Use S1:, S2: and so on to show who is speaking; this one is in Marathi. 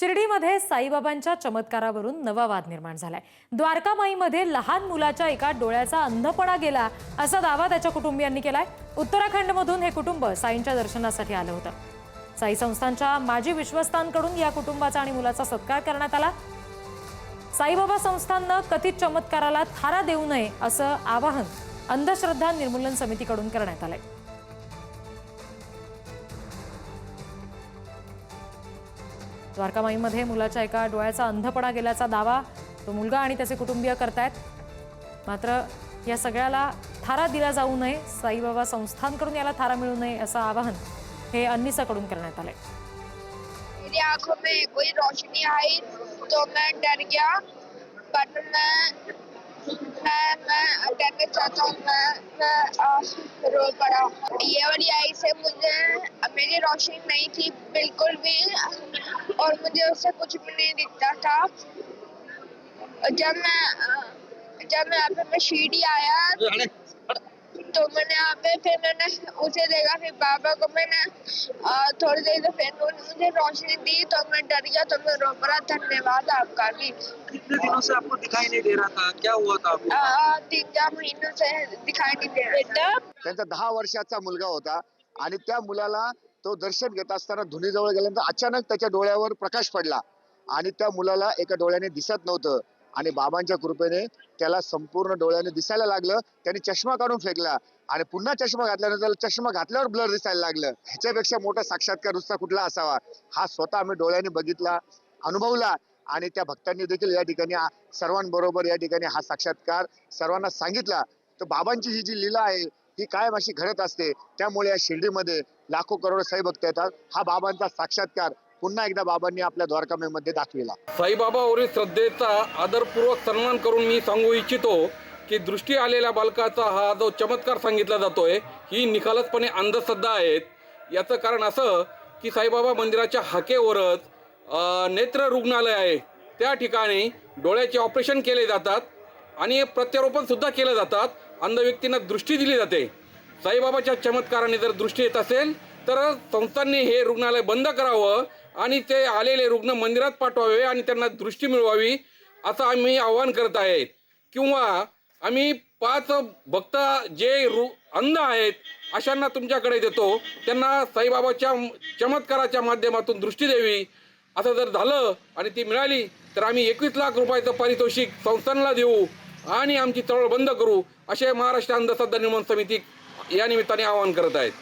S1: शिर्डीमध्ये साईबाबांच्या चमत्कारावरून नवा वाद निर्माण झालाय. द्वारकामाईमध्ये लहान मुलाच्या एका डोळ्याचा अंधपणा गेला असा दावा त्याच्या कुटुंबियांनी केलाय. उत्तराखंडमधून हे कुटुंब साईंच्या दर्शनासाठी आलं होतं. साई संस्थांच्या माजी विश्वस्तांकडून या कुटुंबाचा आणि मुलाचा सत्कार करण्यात आला. साईबाबा संस्थाननं कथित चमत्काराला थारा देऊ नये असं आवाहन अंधश्रद्धा निर्मूलन समितीकडून करण्यात आलंय. द्वारकामाईमध्ये मुलाच्या एका डोळ्याचा अंधपणा गेल्याचा दावा तो मुलगा आणि त्याचे कुटुंबीय करतायत. मात्र या सगळ्याला थारा दिला जाऊ नये साईबाबा संस्थांकडून याला थारा मिळू नये असं आवाहन हे अन्निसाकडून करण्यात आलंय.
S2: मेरी आंखों में कोई रोशनी आई तो मैं डर गया बट मैं मैं मैं डर चाहता हूँ मैं मैं आ, पड़ा ये वाली आई से मुझे मेरी रोशनी नहीं थी बिल्कुल भी और मुझे उससे कुछ भी नहीं दिखता था। जब मैं जब मैं यहाँ पे मैं शीडी आया तो मैंने यहाँ पे फिर मैंने उसे देखा फिर बाबा को मैंने थोड़ी देर तो फिर उन्होंने मुझे रोशनी दी तो मैं डर गया तो मैं रो पड़ा धन्यवाद आपका भी
S3: कितने दिनों से आपको दिखाई नहीं दे रहा था क्या हुआ था आपको
S2: तीन चार महीनों से दिखाई नहीं दे रहा था
S4: त्यांचा दहा वर्षाचा मुलगा होता आणि त्या मुलाला तो दर्शन घेत असताना धुनीजवळ गेल्यानंतर अचानक त्याच्या डोळ्यावर प्रकाश पडला आणि त्या मुलाला एका डोळ्याने दिसत नव्हतं आणि बाबांच्या कृपेने त्याला संपूर्ण डोळ्याने दिसायला लागलं. त्याने चष्मा काढून फेकला. आणि पुन्हा चष्मा घातल्यानंतर चष्मा घातल्यावर ब्लर दिसायला लागलं. ह्याच्यापेक्षा मोठा साक्षात्कार नुसता कुठला असावा? हा स्वतः आम्ही डोळ्याने बघितला अनुभवला. आणि त्या भक्तांनी देखील या ठिकाणी सर्वांबरोबर या ठिकाणी हा साक्षात्कार सर्वांना सांगितला. तर बाबांची ही जी लीला आहे ही कायम अशी घडत असते. त्यामुळे या शिर्डीमध्ये लाखो करोड साई भक्त येतात. हा बाबांचा साक्षात्कार पुन्हा एकदा बाबांनी आपल्या द्वारकामेमध्ये दाखविला.
S5: साईबाबावरील श्रद्धेचा आदरपूर्वक सन्मान करून मी सांगू इच्छितो की दृष्टी आलेल्या बालकाचा हा जो चमत्कार सांगितला जातोय ही निखालसपणे अंधश्रद्धा आहेत. याचं कारण असं की साईबाबा मंदिराच्या हाकेवरच नेत्र रुग्णालय आहे. त्या ठिकाणी डोळ्याचे ऑपरेशन केले जातात आणि प्रत्यारोपण सुद्धा केलं जातात. अंध व्यक्तींना दृष्टी दिली जाते. साईबाबाच्या चमत्काराने जर दृष्टी येत असेल तर संस्थांनी हे रुग्णालय बंद करावं. आणि ते आलेले रुग्ण मंदिरात पाठवावे आणि त्यांना दृष्टी मिळवावी असं आम्ही आवाहन करत आहे. किंवा आम्ही पाच भक्त जे रु अंध आहेत अशांना तुमच्याकडे देतो. त्यांना साईबाबाच्या चमत्काराच्या माध्यमातून दृष्टी द्यावी. असं जर झालं आणि ती मिळाली तर आम्ही एकवीस लाख रुपयाचं पारितोषिक संस्थांना देऊ आणि आमची चळवळ बंद करू असे महाराष्ट्र अंधश्रद्धा निर्माण समिती या निमित्ताने आवाहन करत आहेत.